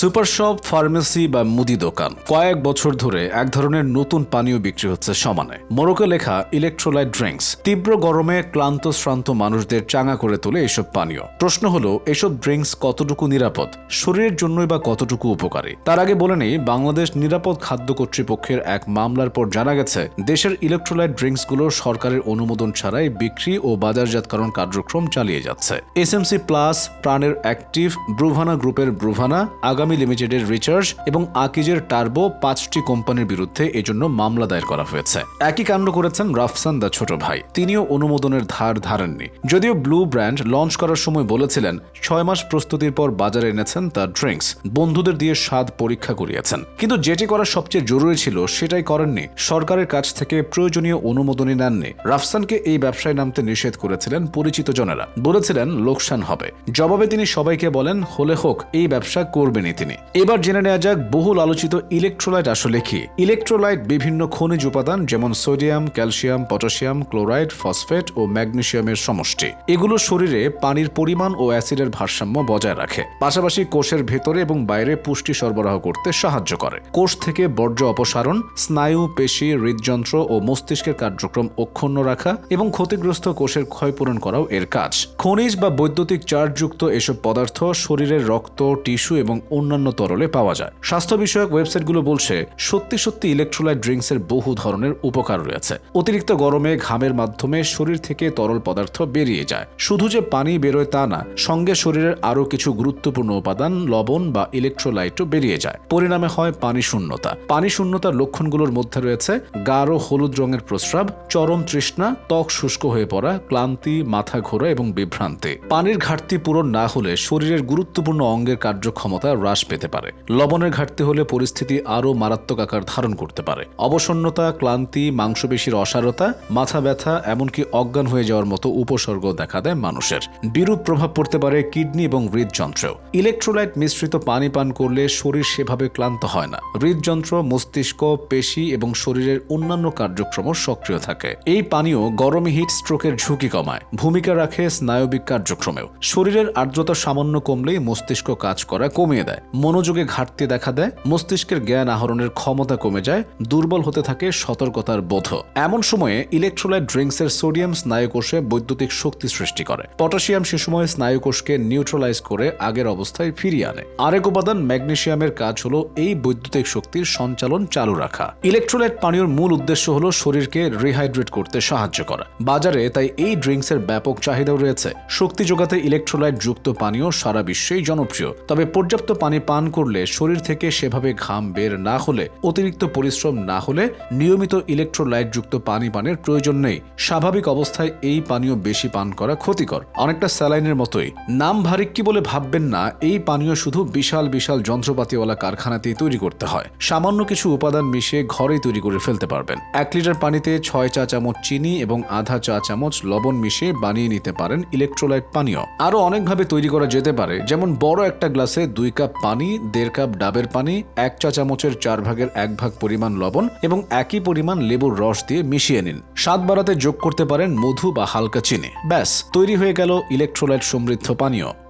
Super shop, pharmacy বা মুদি দোকান। কয়েক বছর ধরে এক ধরনের নতুন পানীয় বিক্রি হচ্ছে সমানে। মোরকে লেখা ইলেকট্রোলাইট ড্রিঙ্কস তীব্র গরমে ক্লান্ত শ্রান্ত মানুষদের চাঙা করে তোলে এসব পানীয়। প্রশ্ন হলো, এসব ড্রিঙ্কস কতটুকু নিরাপদ? শরীরের জন্যই বা কতটুকু উপকারী? তার আগে বলে নেই, বাংলাদেশ নিরাপদ খাদ্য কর্তৃপক্ষের এক মামলার পর জানা গেছে, দেশের ইলেকট্রোলাইট ড্রিঙ্কসগুলো সরকারের অনুমোদন ছাড়াই বিক্রি ও বাজারজাতকরণ কার্যক্রম চালিয়ে যাচ্ছে। এসএমসি প্লাস প্রাণের অ্যাক্টিভ ব্রুভানা গ্রুপের ব্রুভানা আগামী লিমিটেডের রিচার্জ এবং আকিজের টার্বো পাঁচটি কোম্পানির বিরুদ্ধে এজন্য মামলা দায়ের করা হয়েছে। একই কাণ্ড করেছেন রাফসান দা ছোট ভাই। তিনিও অনুমোদনের ধার ধারেননি। যদিও ব্লু ব্র্যান্ড লঞ্চ করার সময় বলেছিলেন, ছয় মাস প্রস্তুতির পর বাজারে এনেছেন তার ড্রিঙ্কস বন্ধুদের দিয়ে স্বাদ পরীক্ষা করিয়েছেন। কিন্তু যেটি করা সবচেয়ে জরুরি ছিল, সেটাই করেননি। সরকারের কাছ থেকে প্রয়োজনীয় অনুমোদনই নেননি। রাফসানকে এই ব্যবসায় নামতে নিষেধ করেছিলেন পরিচিত জনেরা। বলেছিলেন, লোকসান হবে। জবাবে তিনি সবাইকে বলেন, হলে হোক, এই ব্যবসা করবেনই তিনি। এবার জেনে নেওয়া যাক বহুল আলোচিত ইলেকট্রোলাইট আসলে কি ইলেকট্রোলাইট বিভিন্ন খনিজ উপাদান যেমন sodium, calcium, potassium, chloride, phosphate ও ম্যাগনেশিয়ামের সমষ্টি। এগুলো শরীরে পানির পরিমাণ ও অ্যাসিডের ভারসাম্য বজায় রাখে। পাশাপাশি কোষের ভেতরে এবং বাইরে পুষ্টি সরবরাহ করতে সাহায্য করে। কোষ থেকে বর্জ্য অপসারণ, স্নায়ু, পেশি, হৃদযন্ত্র ও মস্তিষ্কের কার্যক্রম অক্ষুণ্ণ রাখা এবং ক্ষতিগ্রস্ত কোষের ক্ষয়পূরণ করাও এর কাজ। খনিজ বা বৈদ্যুতিক চার্জযুক্ত এসব পদার্থ শরীরের রক্ত, টিস্যু এবং অন্যান্য তরলে পাওয়া যায়। স্বাস্থ্য বিষয়ক ওয়েবসাইটগুলো বলছে, সত্যি সত্যি ইলেকট্রোলাইট ড্রিঙ্কসের বহু ধরনের উপকার রয়েছে। অতিরিক্ত গরমে ঘামের মাধ্যমে শরীর থেকে তরল পদার্থ বেরিয়ে যায়। শুধু যে পানি বেরোয় তা না, সঙ্গে শরীরের আরও কিছু গুরুত্বপূর্ণ উপাদান, লবণ বা ইলেকট্রোলাইটও বেরিয়ে যায়। পরিণামে হয় পানি শূন্যতা পানি শূন্যতার লক্ষণগুলোর মধ্যে রয়েছে, গাঢ় হলুদ রঙের প্রস্রাব, চরম তৃষ্ণা, ত্বক শুষ্ক হয়ে পড়া, ক্লান্তি, মাথা ঘোরা এবং বিভ্রান্তি। পানির ঘাটতি পূরণ না হলে শরীরের গুরুত্বপূর্ণ অঙ্গের কার্যক্ষমতা হ্রাস পেতে পারে। লবণের ঘাটতি হলে পরিস্থিতি আরও মারাত্মক আকার ধারণ করতে পারে। অবসন্নতা, ক্লান্তি, মাংসপেশির অসারতা, মাথা ব্যথা, এমনকি অজ্ঞান হয়ে যাওয়ার মতো উপসর্গ দেখা দেয় মানুষের। বিরূপ প্রভাব পড়তে পারে কিডনি এবং হৃদযন্ত্রেও ইলেকট্রোলাইট মিশ্রিত পানি পান করলে শরীর সেভাবে ক্লান্ত হয় না। হৃদযন্ত্র, মস্তিষ্ক, পেশি এবং শরীরের অন্যান্য কার্যক্রম সক্রিয় থাকে। এই পানীয় গরমে হিট স্ট্রোকের ঝুঁকি কমায়। ভূমিকা রাখে স্নায়বিক কার্যক্রমেও। শরীরের আর্দ্রতা সামান্য কমলেই মস্তিষ্ক কাজ করা কমিয়ে দেয়। মনোযোগে ঘাটতি দেখা দেয়, মস্তিষ্কের জ্ঞান আহরণের ক্ষমতা কমে যায়, দুর্বল হতে থাকে সতর্কতার বোধ। এমন সময়ে ইলেকট্রোলাইট ড্রিঙ্কসের সোডিয়াম স্নায়ুকোষে বৈদ্যুতিক শক্তি সৃষ্টি করে। পটাশিয়াম সে সময় স্নায়ুকোষকে নিউট্রালাইজ করে আগের অবস্থায় ফিরিয়ে আনে। আরেক উপাদান ম্যাগনেশিয়ামের কাজ হলো এই বৈদ্যুতিক শক্তির সঞ্চালন চালু রাখা। ইলেকট্রোলাইট পানীয়র মূল উদ্দেশ্য হলো শরীরকে রিহাইড্রেট করতে সাহায্য করা। বাজারে তাই এই ড্রিঙ্কসের ব্যাপক চাহিদাও রয়েছে। শক্তি যোগাতে ইলেকট্রোলাইট যুক্ত পানীয় সারা বিশ্বেই জনপ্রিয়। তবে পর্যাপ্ত পানি পান করলে শরীর থেকে সেভাবে ঘাম বের না হলে, অতিরিক্ত পরিশ্রম না হলে নিয়মিত ইলেকট্রোলাইট যুক্ত পানি পানের প্রয়োজন নেই। স্বাভাবিক অবস্থায় এই পানীয় বেশি পান করা ক্ষতিকর। অনেকটা স্যালাইনের মতোই। নাম ভারিক্কি বলে ভাববেন না, এই পানীয় শুধু বিশাল বিশাল যন্ত্রপাতিওয়ালা কারখানাতেই তৈরি করতে হয়। সামান্য কিছু উপাদান মিশিয়ে ঘরেই তৈরি করে ফেলতে পারবেন। এক লিটার পানিতে ছয় চা চামচ চিনি এবং আধা চা চামচ লবণ মিশিয়ে বানিয়ে নিতে পারেন ইলেকট্রোলাইট পানীয়। আরও অনেকভাবে তৈরি করা যেতে পারে, যেমন বড় একটা গ্লাসে দুই কাপ পানি, দেড় কাপ ডাবের পানি, এক চা চামচের চার ভাগের এক ভাগ পরিমাণ লবণ এবং একই পরিমাণ লেবুর রস দিয়ে মিশিয়ে নিন। স্বাদ বাড়াতে যোগ করতে পারেন মধু বা হালকা চিনি। ব্যাস, তৈরি হয়ে গেল ইলেকট্রোলাইট সমৃদ্ধ পানীয়।